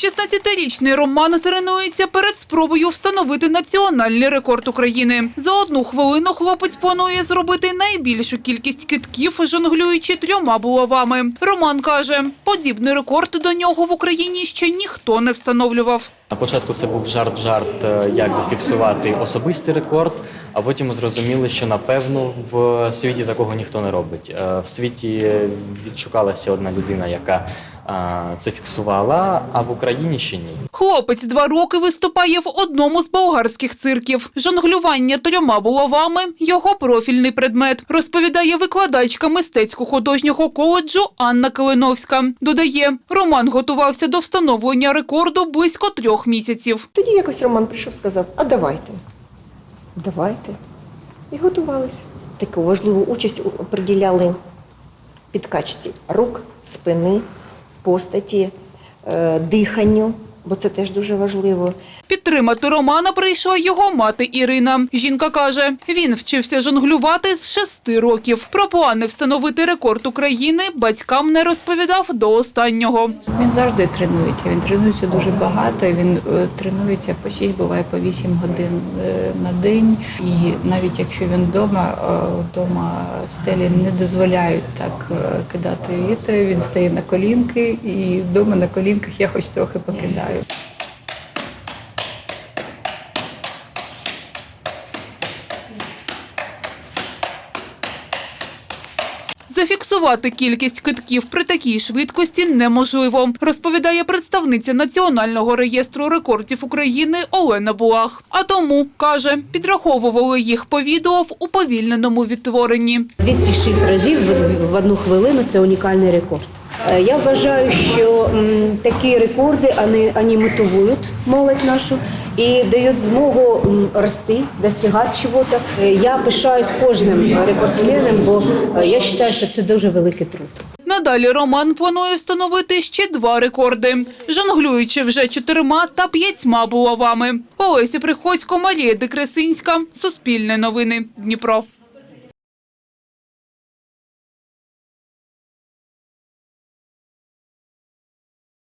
Шістнадцятирічний Роман тренується перед спробою встановити національний рекорд України. За одну хвилину хлопець планує зробити найбільшу кількість китків, жонглюючи трьома булавами. Роман каже, подібний рекорд до нього в Україні ще ніхто не встановлював. На початку це був жарт-жарт, е, як зафіксувати особистий рекорд, а потім ми зрозуміли, що напевно в світі такого ніхто не робить. Е, В світі відшукалася одна людина, яка е, це фіксувала, а в Україні ще ні. Хлопець два роки виступає в одному з болгарських цирків. Жонглювання трьома булавами – його профільний предмет, розповідає викладачка мистецько-художнього коледжу Анна Калиновська. Додає, Роман готувався до встановлення рекорду близько трьох місяців. Тоді якось Роман прийшов, сказав: а давайте. Давайте. І готувалися. Таку важливу участь приділяли підкачці рук, спини, постаті, е, диханню, бо це теж дуже важливо. Підтримати Романа прийшла його мати Ірина. Жінка каже, він вчився жонглювати з шести років. Про плани встановити рекорд України батькам не розповідав до останнього. Він завжди тренується. Він тренується дуже багато. Він е, тренується по 6, буває по 8 годин е, на день. І навіть якщо він вдома, е, вдома стелі не дозволяють так кидати він стає на колінки, і вдома на колінках я хоч трохи покидаю. Зафіксувати кількість китків при такій швидкості неможливо, розповідає представниця Національного реєстру рекордів України Олена Булах. А тому, каже, підраховували їх по відео в уповільненому відтворенні. 206 разів в- в одну хвилину це унікальний рекорд. Е, Я вважаю, що такі рекорди вони, вони мотивують молодь нашу і дають змогу рости, достигати чогось. Е, Я пишаюсь кожним рекордсменом, бо е, я вважаю, що це дуже великий труд. Надалі Роман планує встановити ще два рекорди, жонглюючи вже чотирма та п'ятьма булавами. Олеся Приходько, Марія Декресинська, Суспільне новини, Дніпро.